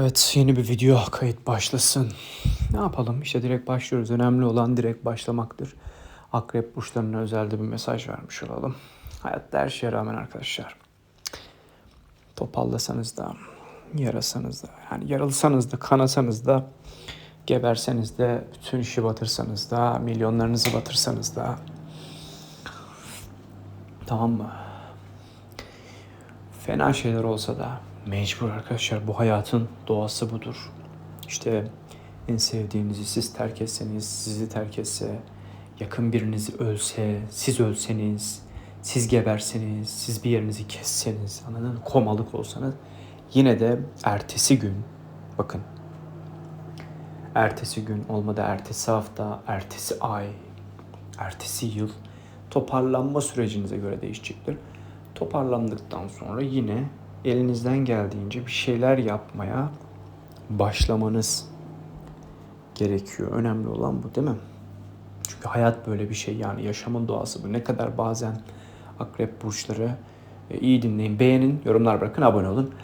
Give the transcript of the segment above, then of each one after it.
Evet yeni bir video kayıt başlasın. Ne yapalım işte direkt başlıyoruz. Önemli olan direkt başlamaktır. Akrep burçlarına özelde bir mesaj vermiş olalım. Hayatta her şeye rağmen arkadaşlar. Topallasanız da, yarasanız da, yani yarılsanız da, kanasanız da, geberseniz de, bütün işi batırsanız da, milyonlarınızı batırsanız da. Tamam mı? Fena şeyler olsa da mecbur arkadaşlar bu hayatın doğası budur. İşte en sevdiğinizi siz terk etseniz, sizi terk etse, yakın biriniz ölse, siz ölseniz, siz geberseniz, siz bir yerinizi kesseniz, anladın mı? Komalık olsanız yine de ertesi gün bakın ertesi gün olmadı ertesi hafta, ertesi ay, ertesi yıl toparlanma sürecinize göre değişecektir. Toparlandıktan sonra yine elinizden geldiğince bir şeyler yapmaya başlamanız gerekiyor. Önemli olan bu değil mi? Çünkü hayat böyle bir şey yani yaşamın doğası bu. Ne kadar bazen akrep burçları e, iyi dinleyin, beğenin, yorumlar bırakın, abone olun.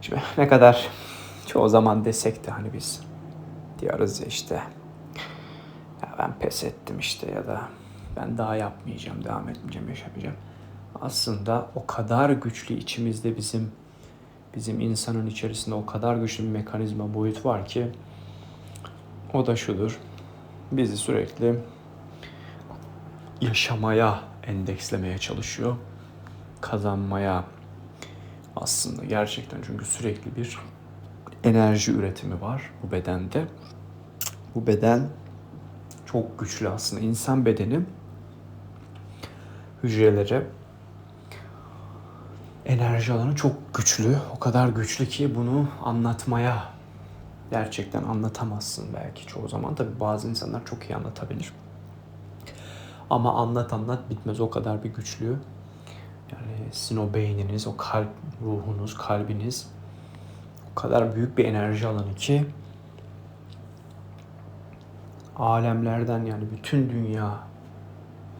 Şimdi ne kadar çoğu zaman desek de hani biz diyoruz ya işte ya ben pes ettim işte ya da ben daha yapmayacağım, devam etmeyeceğim, yaşamayacağım. Aslında o kadar güçlü içimizde bizim bizim insanın içerisinde o kadar güçlü bir mekanizma boyut var ki o da şudur. Bizi sürekli yaşamaya endekslemeye çalışıyor. Kazanmaya aslında gerçekten çünkü sürekli bir enerji üretimi var bu bedende. Bu beden çok güçlü aslında. İnsan bedeni hücrelere enerji alanı çok güçlü. O kadar güçlü ki bunu anlatmaya gerçekten anlatamazsın belki çoğu zaman. Tabii bazı insanlar çok iyi anlatabilir. Ama anlat anlat bitmez o kadar bir güçlü. Yani sizin o beyniniz, o kalp ruhunuz, kalbiniz o kadar büyük bir enerji alanı ki alemlerden yani bütün dünya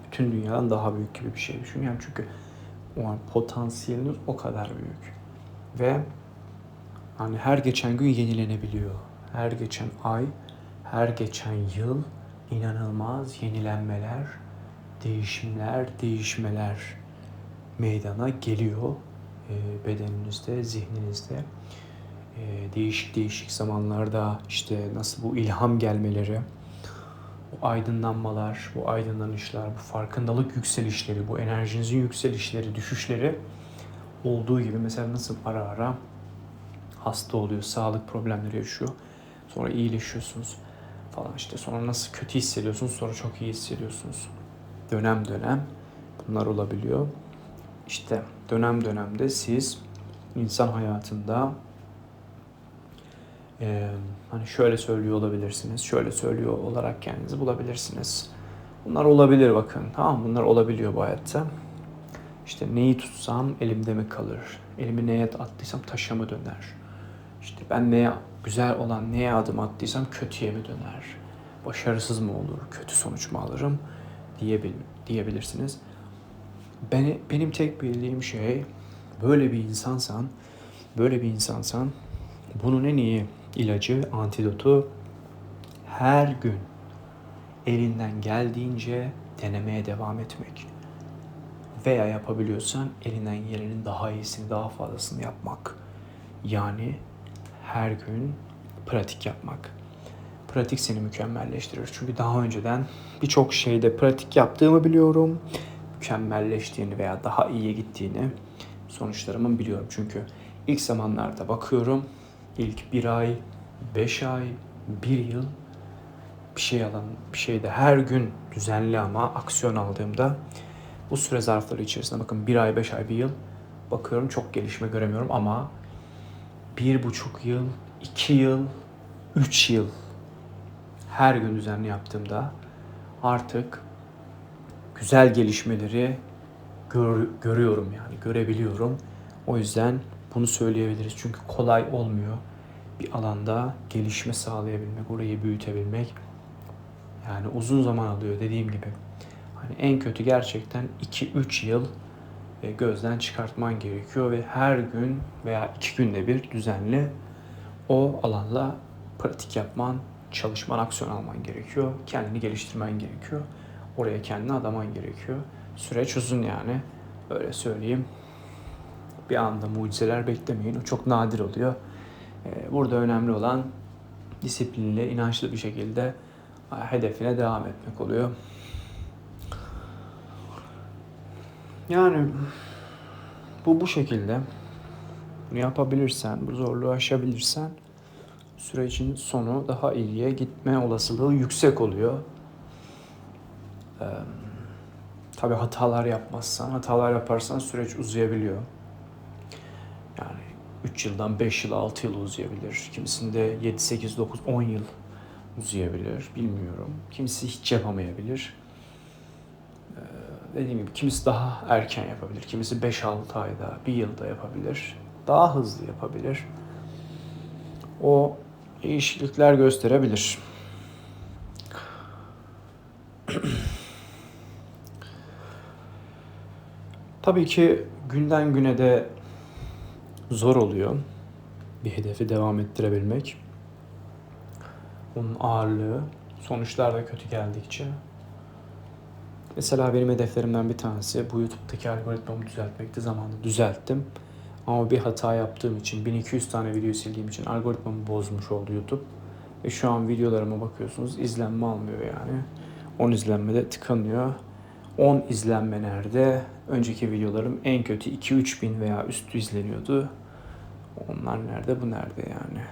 bütün dünyadan daha büyük gibi bir şey düşün. Yani çünkü o an potansiyeliniz o kadar büyük. Ve hani her geçen gün yenilenebiliyor. Her geçen ay, her geçen yıl inanılmaz yenilenmeler, değişimler, değişmeler meydana geliyor e, bedeninizde, zihninizde. E, değişik değişik zamanlarda işte nasıl bu ilham gelmeleri, bu aydınlanmalar, bu aydınlanışlar, bu farkındalık yükselişleri, bu enerjinizin yükselişleri, düşüşleri olduğu gibi mesela nasıl ara ara hasta oluyor, sağlık problemleri yaşıyor. Sonra iyileşiyorsunuz falan işte. Sonra nasıl kötü hissediyorsunuz, sonra çok iyi hissediyorsunuz. Dönem dönem bunlar olabiliyor. İşte dönem dönemde siz insan hayatında e, hani şöyle söylüyor olabilirsiniz, şöyle söylüyor olarak kendinizi bulabilirsiniz. Bunlar olabilir bakın. Tamam bunlar olabiliyor bu hayatta. İşte neyi tutsam elimde mi kalır? Elimi neye attıysam taşa mı döner? İşte ben neye güzel olan neye adım attıysam kötüye mi döner? Başarısız mı olur? Kötü sonuç mu alırım? Diyebil diyebilirsiniz. Beni, benim tek bildiğim şey böyle bir insansan, böyle bir insansan bunun en iyi ilacı, antidotu her gün elinden geldiğince denemeye devam etmek. Veya yapabiliyorsan elinden gelenin daha iyisini, daha fazlasını yapmak. Yani her gün pratik yapmak. Pratik seni mükemmelleştirir. Çünkü daha önceden birçok şeyde pratik yaptığımı biliyorum. Mükemmelleştiğini veya daha iyiye gittiğini sonuçlarımı biliyorum. Çünkü ilk zamanlarda bakıyorum ilk bir ay, beş ay, bir yıl bir şey alan bir şeyde her gün düzenli ama aksiyon aldığımda bu süre zarfları içerisinde bakın bir ay, beş ay, bir yıl bakıyorum çok gelişme göremiyorum ama bir buçuk yıl, iki yıl, üç yıl her gün düzenli yaptığımda artık güzel gelişmeleri gör, görüyorum yani görebiliyorum. O yüzden bunu söyleyebiliriz. Çünkü kolay olmuyor. Bir alanda gelişme sağlayabilmek, orayı büyütebilmek yani uzun zaman alıyor dediğim gibi. Hani en kötü gerçekten 2-3 yıl gözden çıkartman gerekiyor ve her gün veya iki günde bir düzenli o alanla pratik yapman, çalışman, aksiyon alman gerekiyor. Kendini geliştirmen gerekiyor. Oraya kendini adaman gerekiyor. Süreç uzun yani. Öyle söyleyeyim. Bir anda mucizeler beklemeyin. O çok nadir oluyor. Ee, Burada önemli olan disiplinli, inançlı bir şekilde hedefine devam etmek oluyor. Yani bu bu şekilde. Bunu yapabilirsen, bu zorluğu aşabilirsen sürecin sonu daha iyiye gitme olasılığı yüksek oluyor. Ee, tabii hatalar yapmazsan, hatalar yaparsan süreç uzayabiliyor. Yani 3 yıldan 5 yıl, 6 yıl uzayabilir. Kimisinde 7, 8, 9, 10 yıl uzayabilir. Bilmiyorum. Kimisi hiç yapamayabilir. Ee, dediğim gibi kimisi daha erken yapabilir. Kimisi 5-6 ayda, 1 yılda yapabilir. Daha hızlı yapabilir. O değişiklikler gösterebilir. Tabii ki günden güne de zor oluyor bir hedefi devam ettirebilmek. Onun ağırlığı, sonuçlar da kötü geldikçe. Mesela benim hedeflerimden bir tanesi bu YouTube'daki algoritmamı düzeltmekti. Zamanında düzelttim. Ama bir hata yaptığım için, 1200 tane video sildiğim için algoritmamı bozmuş oldu YouTube. Ve şu an videolarıma bakıyorsunuz izlenme almıyor yani. 10 izlenmede tıkanıyor. 10 izlenme nerede? Önceki videolarım en kötü 2-3 bin veya üstü izleniyordu. Onlar nerede? Bu nerede yani?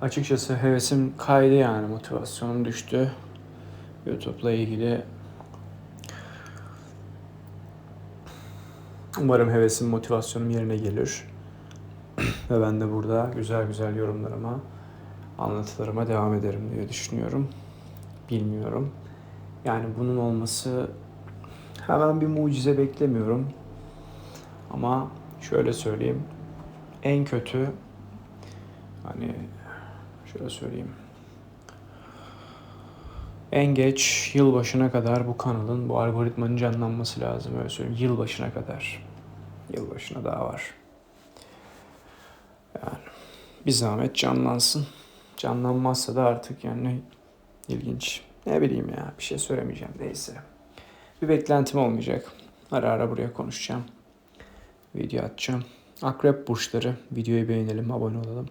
Açıkçası hevesim kaydı yani motivasyonum düştü. YouTube'la ilgili Umarım hevesim, motivasyonum yerine gelir. Ve ben de burada güzel güzel yorumlarıma, anlatılarıma devam ederim diye düşünüyorum. Bilmiyorum. Yani bunun olması hemen bir mucize beklemiyorum. Ama şöyle söyleyeyim. En kötü hani şöyle söyleyeyim. En geç yılbaşına kadar bu kanalın, bu algoritmanın canlanması lazım öyle söyleyeyim. Yılbaşına kadar. Yılbaşına daha var. Yani bir zahmet canlansın. Canlanmazsa da artık yani ilginç. Ne bileyim ya bir şey söylemeyeceğim neyse. Bir beklentim olmayacak. Ara ara buraya konuşacağım. Video atacağım. Akrep burçları. Videoyu beğenelim, abone olalım.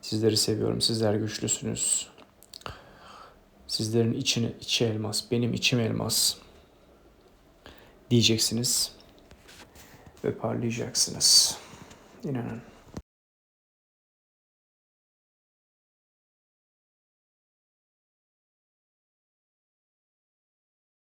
Sizleri seviyorum. Sizler güçlüsünüz. Sizlerin içine içi elmas, benim içim elmas diyeceksiniz ve parlayacaksınız. İnanın.